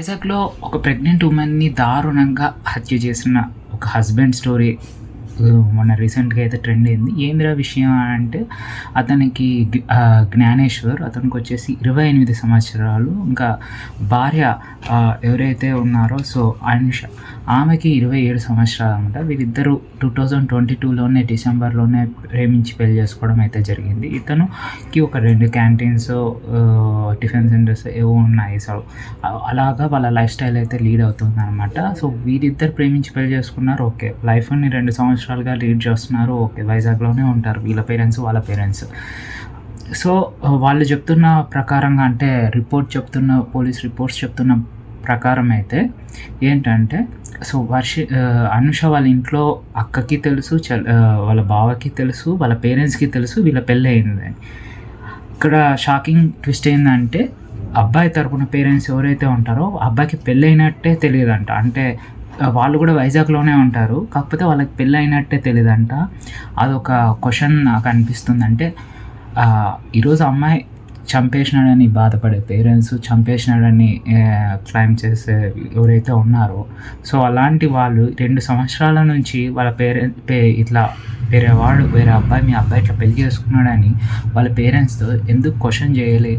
వైజాగ్లో ఒక ప్రెగ్నెంట్ ఉమెన్ని దారుణంగా హత్య చేసిన ఒక హస్బెండ్ స్టోరీ మన మొన్న రీసెంట్గా అయితే ట్రెండ్ అయింది. ఏందిరా విషయం అంటే అతనికి జ్ఞానేశ్వర్ అతనికి వచ్చేసి ఇరవై ఎనిమిది సంవత్సరాలు. ఇంకా భార్య ఎవరైతే ఉన్నారో సో అనుష ఆమెకి ఇరవై ఏడు సంవత్సరాలు అనమాట వీరిద్దరూ టూ థౌజండ్ ట్వంటీ టూలోనే డిసెంబర్లోనే ప్రేమించి పెళ్ళి చేసుకోవడం అయితే జరిగింది. ఇతనుకి ఒక రెండు క్యాంటీన్స్ టిఫిన్ సెంటర్స్ ఏవో ఉన్నాయి. సో అలాగా వాళ్ళ లైఫ్ స్టైల్ అయితే లీడ్ అవుతుంది అనమాట సో వీరిద్దరు ప్రేమించి పెళ్ళి చేసుకున్నారు. ఓకే. లైఫ్ని రెండు సంవత్సరాలుగా లీడ్ చేస్తున్నారు. ఓకే. వైజాగ్లోనే ఉంటారు. వీళ్ళ పేరెంట్స్ వాళ్ళ పేరెంట్స్. సో వాళ్ళు చెప్తున్న ప్రకారంగా అంటే రిపోర్ట్ చెప్తున్న పోలీస్ రిపోర్ట్స్ చెప్తున్న ప్రకారం అయితే ఏంటంటే సో వర్ష అనుష వాళ్ళ ఇంట్లో అక్కకి తెలుసు వాళ్ళ బావకి తెలుసు వాళ్ళ పేరెంట్స్కి తెలుసు వీళ్ళ పెళ్ళి అయిందని ఇక్కడ షాకింగ్ ట్విస్ట్ ఏంటంటే అబ్బాయి తరపున పేరెంట్స్ ఎవరైతే ఉంటారో అబ్బాయికి పెళ్ళి అయినట్టే తెలియదంట. అంటే వాళ్ళు కూడా వైజాగ్లోనే ఉంటారు కాకపోతే వాళ్ళకి పెళ్ళి అయినట్టే తెలియదంట. అదొక క్వశ్చన్ నాకు అనిపిస్తుంది అంటే ఈరోజు అమ్మాయి చంపేసినాడని బాధపడే పేరెంట్స్ చంపేసినాడని క్లైమ్ చేసే ఎవరైతే ఉన్నారో సో అలాంటి వాళ్ళు రెండు సంవత్సరాల నుంచి వాళ్ళ పేరెంట్ పే ఇట్లా వేరే వాడు వేరే అబ్బాయి మీ అబ్బాయి ఇట్లా పెళ్ళి చేసుకున్నాడని వాళ్ళ పేరెంట్స్తో ఎందుకు క్వశ్చన్ చేయలే?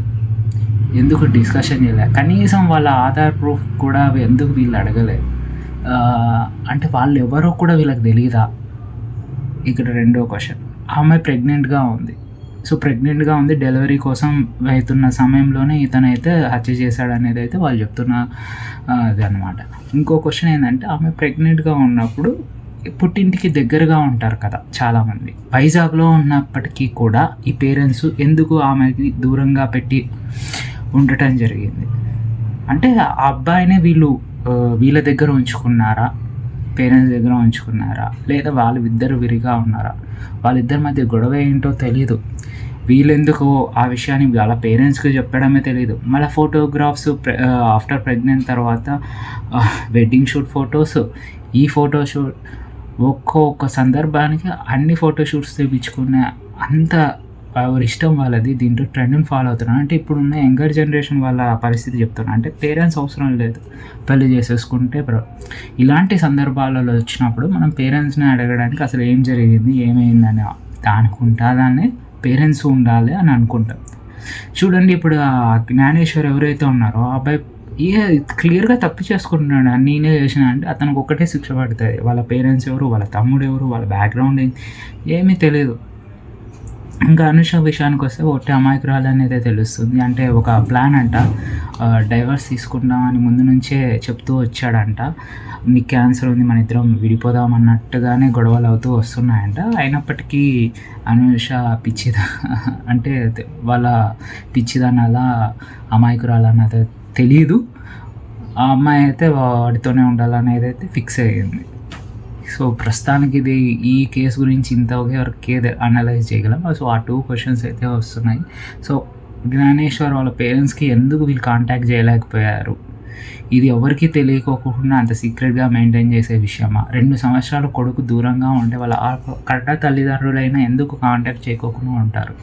ఎందుకు డిస్కషన్ చేయలే? కనీసం వాళ్ళ ఆధార్ ప్రూఫ్ కూడా ఎందుకు వీళ్ళు అడగలే? అంటే వాళ్ళు ఎవరో కూడా వీళ్ళకి తెలియదా ఇక్కడ రెండో క్వశ్చన్. ఆమె ప్రెగ్నెంట్గా ఉంది. సో ప్రెగ్నెంట్గా ఉంది డెలివరీ కోసం అవుతున్న సమయంలోనే ఇతనైతే హత్య చేశాడు అనేది అయితే వాళ్ళు చెప్తున్న అనమాట ఇంకో క్వశ్చన్ ఏంటంటే ఆమె ప్రెగ్నెంట్గా ఉన్నప్పుడు పుట్టింటికి దగ్గరగా ఉంటారు కదా చాలామంది. వైజాగ్లో ఉన్నప్పటికీ కూడా ఈ పేరెంట్స్ ఎందుకు ఆమెకి దూరంగా పెట్టి ఉండటం జరిగింది? అంటే ఆ అబ్బాయినే వీళ్ళు వీళ్ళ దగ్గర ఉంచుకున్నారా? పేరెంట్స్ దగ్గర ఉంచుకున్నారా? లేదా వాళ్ళిద్దరు విరిగా ఉన్నారా? వాళ్ళిద్దరి మధ్య గొడవ ఏంటో తెలీదు. వీళ్ళెందుకు ఆ విషయాన్ని వాళ్ళ పేరెంట్స్కి చెప్పడమే తెలియదు మళ్ళీ ఫోటోగ్రాఫ్స్ ఆఫ్టర్ ప్రెగ్నెంట్ తర్వాత వెడ్డింగ్ షూట్ ఫొటోస్. ఈ ఫోటోషూట్ ఒక్కొక్క సందర్భానికి అన్ని ఫోటోషూట్స్ తెప్పించుకునే అంత ఎవరి ఇష్టం వాళ్ళది దీంట్లో ట్రెండ్ని ఫాలో అవుతున్నారు అంటే ఇప్పుడున్న యంగర్ జనరేషన్ వాళ్ళ పరిస్థితి చెప్తున్నారు అంటే పేరెంట్స్ అవసరం లేదు పెళ్ళి చేసేసుకుంటే ఇలాంటి సందర్భాలలో వచ్చినప్పుడు మనం పేరెంట్స్ని అడగడానికి అసలు ఏం జరిగింది ఏమైందని అనుకుంటా దాన్ని పేరెంట్స్ ఉండాలి అని అనుకుంటాం. చూడండి ఇప్పుడు ఆ జ్ఞానేశ్వర్ ఎవరైతే ఉన్నారో ఆ అబ్బాయి ఏ క్లియర్గా తప్పు చేసుకుంటున్నాడు. నేనే చేసిన అంటే అతనికి ఒక్కటే శిక్ష పడుతుంది. వాళ్ళ పేరెంట్స్ ఎవరు వాళ్ళ తమ్ముడు ఎవరు వాళ్ళ బ్యాక్గ్రౌండ్ ఏంటి ఏమీ తెలియదు ఇంకా అనుష విషయానికి వస్తే ఒట్టి అమాయకురాలు అనేది తెలుస్తుంది. అంటే ఒక ప్లాన్ అంట. డైవర్స్ తీసుకుందామని ముందు నుంచే చెప్తూ వచ్చాడంట. నీకు క్యాన్సర్ ఉంది మన ఇద్దరం విడిపోదాం అన్నట్టుగానే గొడవలు అవుతూ వస్తున్నాయంట. అయినప్పటికీ అనుష పిచ్చిదా అంటే వాళ్ళ పిచ్చిదనాలా అమాయకురాలు అన్నది తెలియదు ఆ అమ్మాయి అయితే వాడితోనే ఉండాలనేది అయితే ఫిక్స్ అయ్యింది. సో ప్రస్తుతానికి ఇది ఈ కేసు గురించి ఇంతవరకు అనలైజ్ చేయగలం. సో ఆ టూ క్వశ్చన్స్ అయితే వస్తున్నాయి. సో జ్ఞానేశ్వర్ వాళ్ళ పేరెంట్స్కి ఎందుకు వీళ్ళు కాంటాక్ట్ చేయలేకపోయారు? ఇది ఎవరికి తెలియకోకుండా అంత సీక్రెట్గా మెయింటైన్ చేసే విషయమా? రెండు సంవత్సరాలు కొడుకు దూరంగా ఉంటే వాళ్ళ కరెక్ట్ కట్ట తల్లిదండ్రులైనా ఎందుకు కాంటాక్ట్ చేయకోకుండా ఉంటారు?